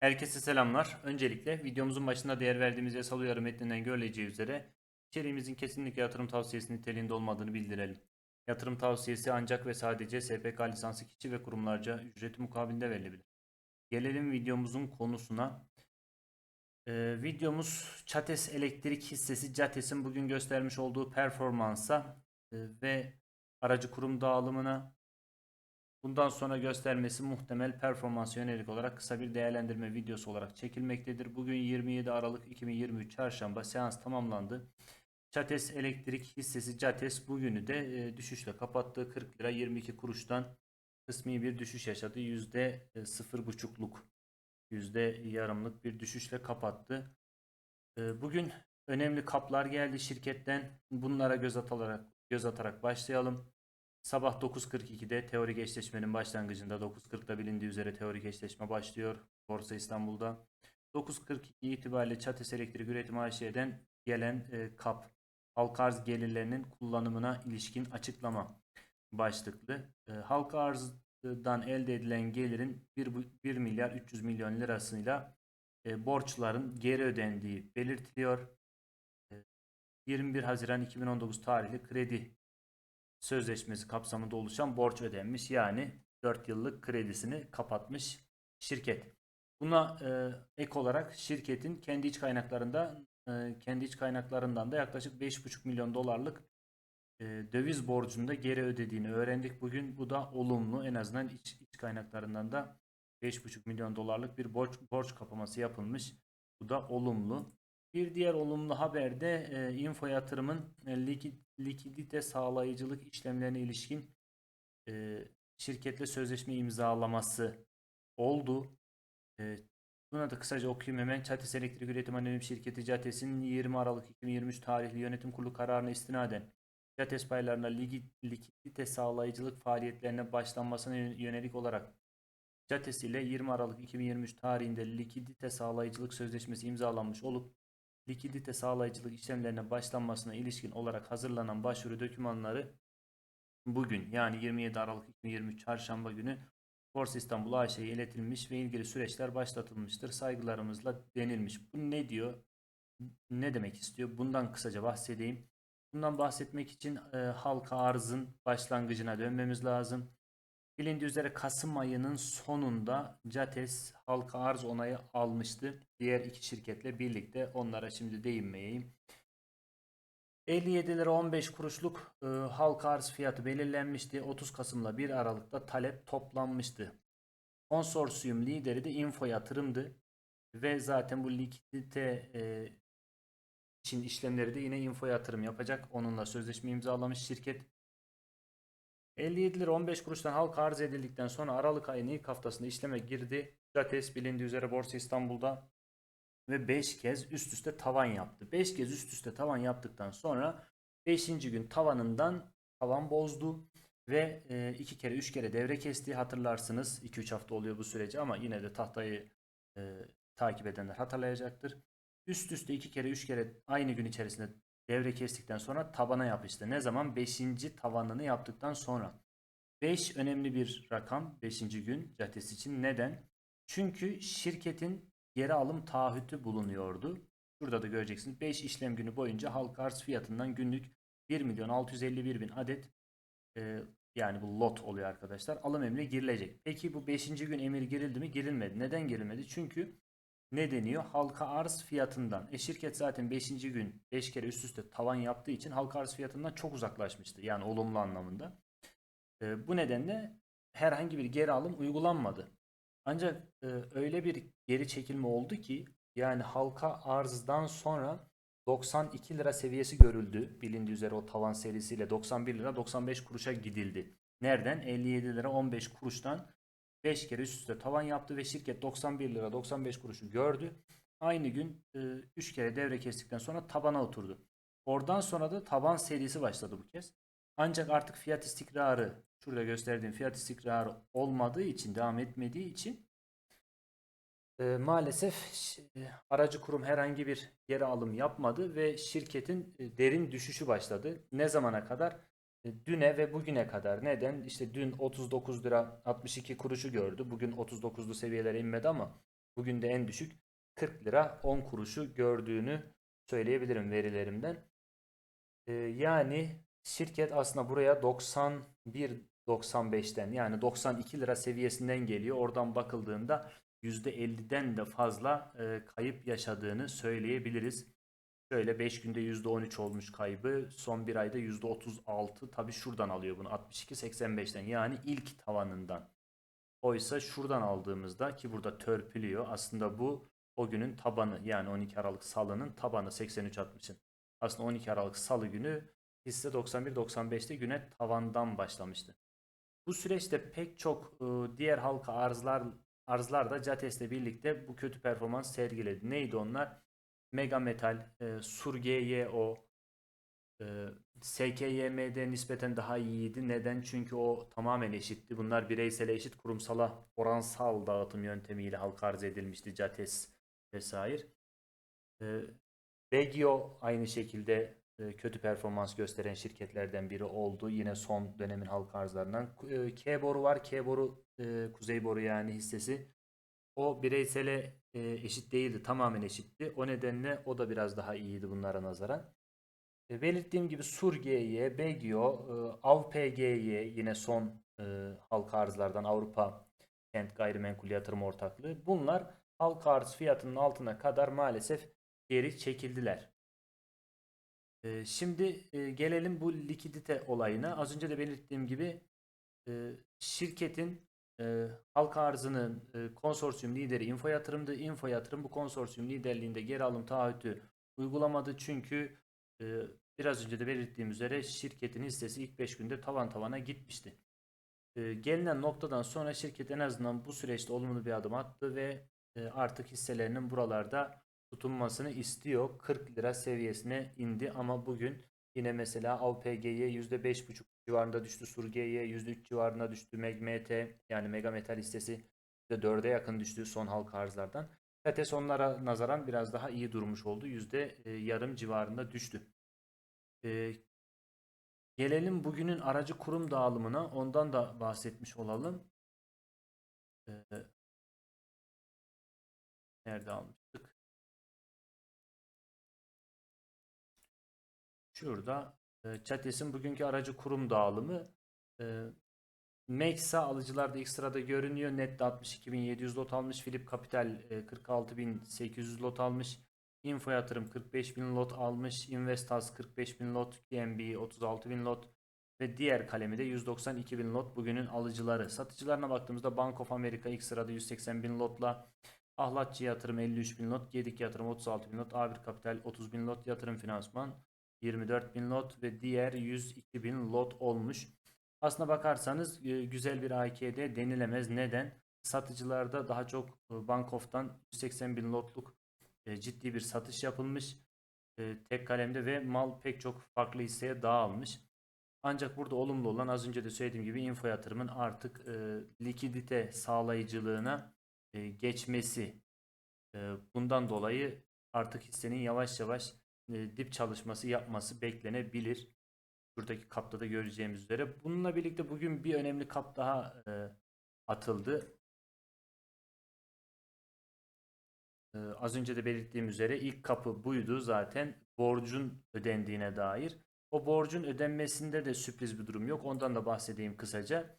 Herkese selamlar. Öncelikle videomuzun başında değer verdiğimiz yasal uyarı metninden görüleceği üzere içeriğimizin kesinlikle yatırım tavsiyesi niteliğinde olmadığını bildirelim. Yatırım tavsiyesi ancak ve sadece SPK lisanslı kişi ve kurumlarca ücreti mukabilinde verilebilir. Gelelim videomuzun konusuna. Ee, videomuz Çates Elektrik hissesi Cates'in bugün göstermiş olduğu performansa e, ve aracı kurum dağılımına Bundan sonra göstermesi muhtemel performans yönelik olarak kısa bir değerlendirme videosu olarak çekilmektedir. Bugün 27 Aralık 2023 Çarşamba seans tamamlandı. Çates Elektrik hissesi Cates bugünü de e, düşüşle kapattı. 40 lira 22 kuruştan kısmi bir düşüş yaşadı. Yüzde e, %0,5'luk yüzde yarımlık bir düşüşle kapattı. E, Bugün önemli kaplar geldi şirketten. Bunlara göz atarak göz atarak başlayalım. Sabah 9.42'de teorik eşleşmenin başlangıcında 9.40'da bilindiği üzere teorik eşleşme başlıyor Borsa İstanbul'da. 9.42 itibariyle Çates Elektrik Üretim AŞ'den gelen e, KAP halka arz gelirlerinin kullanımına ilişkin açıklama başlıklı. E, halka arzdan elde edilen gelirin 1, 1 milyar 300 milyon lirasıyla e, borçların geri ödendiği belirtiliyor. E, 21 Haziran 2019 tarihli kredi sözleşmesi kapsamında oluşan borç ödenmiş. Yani 4 yıllık kredisini kapatmış şirket. Buna e, ek olarak şirketin kendi iç kaynaklarında e, kendi iç kaynaklarından da yaklaşık 5,5 milyon dolarlık e, döviz borcunu da geri ödediğini öğrendik bugün. Bu da olumlu. En azından iç, iç kaynaklarından da 5,5 milyon dolarlık bir borç borç kapaması yapılmış. Bu da olumlu. Bir diğer olumlu haber de e, Info Yatırım'ın e, likid, likidite sağlayıcılık işlemlerine ilişkin e, şirketle sözleşme imzalaması oldu. E, buna da kısaca okuyayım hemen. Çates Elektrik Üretim Anonim Şirketi Cates'in 20 Aralık 2023 tarihli yönetim kurulu kararına istinaden Cates paylarına likidite sağlayıcılık faaliyetlerine başlanmasına yönelik olarak Cates ile 20 Aralık 2023 tarihinde likidite sağlayıcılık sözleşmesi imzalanmış olup likidite sağlayıcılık işlemlerine başlanmasına ilişkin olarak hazırlanan başvuru dokümanları bugün yani 27 Aralık 2023 Çarşamba günü Borsa İstanbul AŞ'ye iletilmiş ve ilgili süreçler başlatılmıştır. Saygılarımızla denilmiş. Bu ne diyor? Ne demek istiyor? Bundan kısaca bahsedeyim. Bundan bahsetmek için e, halka arzın başlangıcına dönmemiz lazım. Bilindiği üzere Kasım ayının sonunda Cates halka arz onayı almıştı. Diğer iki şirketle birlikte onlara şimdi değinmeyeyim. 57 lira 15 kuruşluk e, halka arz fiyatı belirlenmişti. 30 Kasım'la 1 Aralık'ta talep toplanmıştı. Konsorsiyum lideri de Info Yatırım'dı. Ve zaten bu likidite e, için işlemleri de yine Info Yatırım yapacak. Onunla sözleşme imzalamış şirket. 57 lira 15 kuruştan halka arz edildikten sonra Aralık ayının ilk haftasında işleme girdi. Cates bilindiği üzere Borsa İstanbul'da ve 5 kez üst üste tavan yaptı. 5 kez üst üste tavan yaptıktan sonra 5. gün tavanından tavan bozdu ve 2 kere 3 kere devre kesti. Hatırlarsınız 2-3 hafta oluyor bu süreci ama yine de tahtayı e, takip edenler hatırlayacaktır. Üst üste 2 kere 3 kere aynı gün içerisinde devre kestikten sonra tabana yapıştı. Ne zaman? 5. tavanını yaptıktan sonra. 5 önemli bir rakam 5. gün caddesi için. Neden? Çünkü şirketin geri alım taahhütü bulunuyordu. Burada da göreceksiniz 5 işlem günü boyunca halka arz fiyatından günlük 1 milyon 651 bin adet e, yani bu lot oluyor arkadaşlar. Alım emri girilecek. Peki bu 5. gün emir girildi mi? Girilmedi. Neden girilmedi? Çünkü ne deniyor? Halka arz fiyatından. E şirket zaten 5. gün 5 kere üst üste tavan yaptığı için halka arz fiyatından çok uzaklaşmıştı. Yani olumlu anlamında. E, bu nedenle herhangi bir geri alım uygulanmadı. Ancak e, öyle bir geri çekilme oldu ki yani halka arzdan sonra 92 lira seviyesi görüldü. Bilindiği üzere o tavan serisiyle 91 lira 95 kuruşa gidildi. Nereden? 57 lira 15 kuruştan 5 kere üst üste tavan yaptı ve şirket 91 lira 95 kuruşu gördü. Aynı gün 3 kere devre kestikten sonra tabana oturdu. Oradan sonra da taban serisi başladı bu kez. Ancak artık fiyat istikrarı, şurada gösterdiğim fiyat istikrarı olmadığı için, devam etmediği için e, maalesef e, aracı kurum herhangi bir geri alım yapmadı ve şirketin e, derin düşüşü başladı. Ne zamana kadar? E, düne ve bugüne kadar. Neden? İşte dün 39 lira 62 kuruşu gördü. Bugün 39'lu seviyelere inmedi ama bugün de en düşük 40 lira 10 kuruşu gördüğünü söyleyebilirim verilerimden. Ee, yani şirket aslında buraya 91 95'ten yani 92 lira seviyesinden geliyor. Oradan bakıldığında %50'den de fazla e, kayıp yaşadığını söyleyebiliriz. Şöyle 5 günde %13 olmuş kaybı. Son bir ayda %36. Tabi şuradan alıyor bunu 62-85'ten yani ilk tavanından. Oysa şuradan aldığımızda ki burada törpülüyor. Aslında bu o günün tabanı yani 12 Aralık salının tabanı 83.60'ın. Aslında 12 Aralık salı günü hisse 91-95'te güne tavandan başlamıştı. Bu süreçte pek çok e, diğer halka arzlar arzlar da Cates'le birlikte bu kötü performans sergiledi. Neydi onlar? Mega Metal, e, Sur GYO, e, SKYM'de nispeten daha iyiydi. Neden? Çünkü o tamamen eşitti. Bunlar bireysel eşit kurumsala oransal dağıtım yöntemiyle halka arz edilmişti. Cates vesaire. E, Regio aynı şekilde e, kötü performans gösteren şirketlerden biri oldu. Yine son dönemin halka arzlarından. E, K-Boru var. K-Boru e, Kuzey Boru yani hissesi. O bireysele e, eşit değildi. Tamamen eşitti. O nedenle o da biraz daha iyiydi bunlara nazaran. E, belirttiğim gibi Sur-GY, Begio, e, AVPGY yine son e, halka arzlardan Avrupa Kent Gayrimenkul Yatırım Ortaklığı. Bunlar halka arz fiyatının altına kadar maalesef geri çekildiler. E, şimdi e, gelelim bu likidite olayına. Az önce de belirttiğim gibi e, şirketin e, halka arzının e, konsorsiyum lideri Info Yatırım'dı. Info Yatırım bu konsorsiyum liderliğinde geri alım taahhütü uygulamadı. Çünkü e, biraz önce de belirttiğim üzere şirketin hissesi ilk 5 günde tavan tavana gitmişti. E, gelinen noktadan sonra şirket en azından bu süreçte olumlu bir adım attı ve e, artık hisselerinin buralarda tutunmasını istiyor. 40 lira seviyesine indi ama bugün yine mesela AVPG'ye %5,5 civarında düştü. Surge'ye %3 civarında düştü. MEGMT yani Mega Metal hissesi %4'e yakın düştü son halka arzlardan. Kates onlara nazaran biraz daha iyi durmuş oldu. Yüzde e, yarım civarında düştü. E, gelelim bugünün aracı kurum dağılımına. Ondan da bahsetmiş olalım. E, nerede almıştık? Şurada e, Chates'in bugünkü aracı kurum dağılımı e, Mexa alıcılarda ilk sırada görünüyor. Net'te 62.700 lot almış. Philip Capital e, 46.800 lot almış. Info Yatırım 45.000 lot almış. Investas 45.000 lot. KMB 36.000 lot. Ve diğer kalemi de 192.000 lot bugünün alıcıları. Satıcılarına baktığımızda Bank of America ilk sırada 180.000 lotla. Ahlatçı Yatırım 53.000 lot. Gedik Yatırım 36.000 lot. A1 Kapital 30.000 lot. Yatırım Finansman 24.000 lot ve diğer 102.000 lot olmuş. Aslına bakarsanız e, güzel bir AKD denilemez. Neden? Satıcılarda daha çok e, Bank of'tan 180 bin lotluk e, ciddi bir satış yapılmış. Tek kalemde ve mal pek çok farklı hisseye dağılmış. Ancak burada olumlu olan az önce de söylediğim gibi info yatırımın artık likidite sağlayıcılığına geçmesi. bundan dolayı artık hissenin yavaş yavaş dip çalışması yapması beklenebilir. Şuradaki kapta da göreceğimiz üzere. Bununla birlikte bugün bir önemli kap daha e, atıldı. E, az önce de belirttiğim üzere ilk kapı buydu zaten borcun ödendiğine dair. O borcun ödenmesinde de sürpriz bir durum yok. Ondan da bahsedeyim kısaca.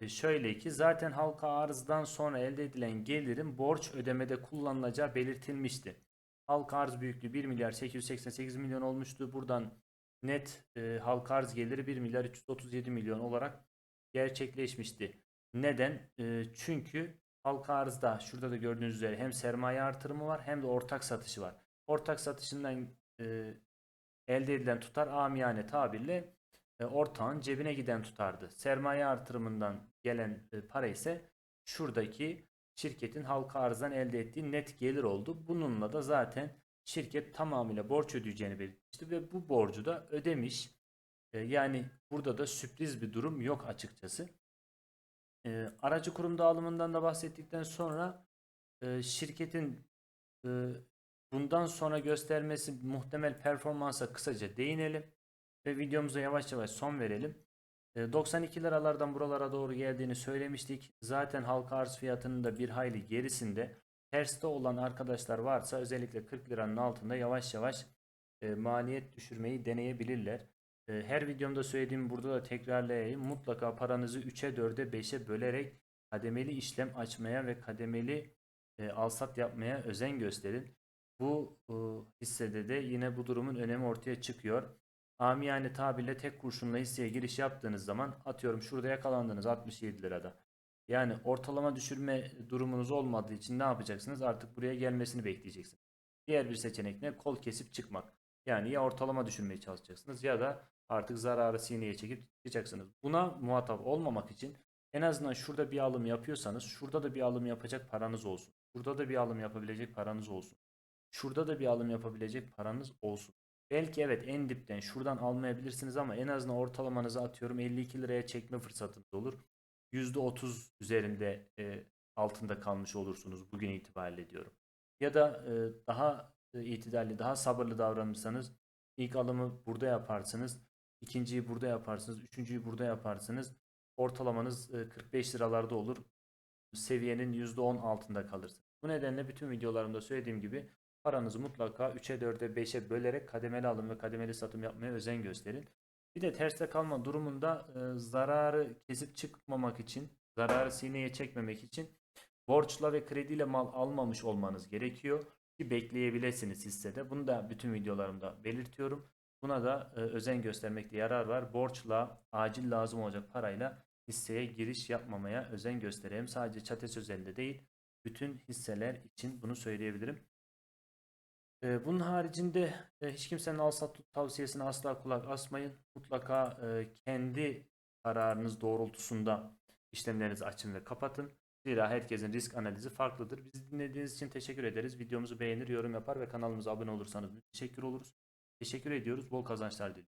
E, şöyle ki zaten halka arzdan sonra elde edilen gelirin borç ödemede kullanılacağı belirtilmişti. Halka arz büyüklüğü 1 milyar 888 milyon olmuştu. Buradan net e, halka arz geliri 1 milyar 337 milyon olarak gerçekleşmişti. Neden? E, çünkü halka arzda şurada da gördüğünüz üzere hem sermaye artırımı var hem de ortak satışı var. Ortak satışından e, elde edilen tutar amiyane tabirle e, ortağın cebine giden tutardı. Sermaye artırımından gelen e, para ise şuradaki şirketin halka arzdan elde ettiği net gelir oldu. Bununla da zaten şirket tamamıyla borç ödeyeceğini belirtmişti ve bu borcu da ödemiş. E, yani burada da sürpriz bir durum yok açıkçası. E, aracı kurum dağılımından da bahsettikten sonra e, şirketin bundan sonra göstermesi muhtemel performansa kısaca değinelim ve videomuza yavaş yavaş son verelim. 92 liralardan buralara doğru geldiğini söylemiştik. Zaten halka arz fiyatının da bir hayli gerisinde. terste olan arkadaşlar varsa özellikle 40 liranın altında yavaş yavaş e, maliyet düşürmeyi deneyebilirler. E, her videomda söylediğim burada da tekrarlayayım. Mutlaka paranızı 3'e 4'e 5'e bölerek kademeli işlem açmaya ve kademeli e, alsat yapmaya özen gösterin. Bu e, hissede de yine bu durumun önemi ortaya çıkıyor. Amiyane tabirle tek kurşunla hisseye giriş yaptığınız zaman atıyorum şurada yakalandınız 67 lirada. Yani ortalama düşürme durumunuz olmadığı için ne yapacaksınız? Artık buraya gelmesini bekleyeceksiniz. Diğer bir seçenek ne? Kol kesip çıkmak. Yani ya ortalama düşürmeye çalışacaksınız ya da artık zararı sineye çekip çıkacaksınız. Buna muhatap olmamak için en azından şurada bir alım yapıyorsanız şurada da bir alım yapacak paranız olsun. Burada da bir alım yapabilecek paranız olsun. Şurada da bir alım yapabilecek paranız olsun. Belki evet en dipten şuradan almayabilirsiniz ama en azından ortalamanızı atıyorum 52 liraya çekme fırsatınız olur. %30 üzerinde e, altında kalmış olursunuz bugün itibariyle diyorum. Ya da e, daha e, itidalli, daha sabırlı davranırsanız ilk alımı burada yaparsınız. ikinciyi burada yaparsınız. Üçüncüyü burada yaparsınız. Ortalamanız e, 45 liralarda olur. Seviyenin %10 altında kalırsınız. Bu nedenle bütün videolarımda söylediğim gibi paranızı mutlaka 3'e 4'e 5'e bölerek kademeli alım ve kademeli satım yapmaya özen gösterin. Bir de terste kalma durumunda e, zararı kesip çıkmamak için, zararı sineye çekmemek için borçla ve krediyle mal almamış olmanız gerekiyor ki bekleyebilirsiniz hissede. Bunu da bütün videolarımda belirtiyorum. Buna da e, özen göstermekte yarar var. Borçla, acil lazım olacak parayla hisseye giriş yapmamaya özen göstereyim. Sadece çates özelinde değil, bütün hisseler için bunu söyleyebilirim. Ee, Bunun haricinde e, hiç kimsenin al sat tut tavsiyesine asla kulak asmayın. Mutlaka e, kendi kararınız doğrultusunda işlemlerinizi açın ve kapatın. Zira herkesin risk analizi farklıdır. Bizi dinlediğiniz için teşekkür ederiz. Videomuzu beğenir, yorum yapar ve kanalımıza abone olursanız teşekkür oluruz. Teşekkür ediyoruz. Bol kazançlar diliyorum.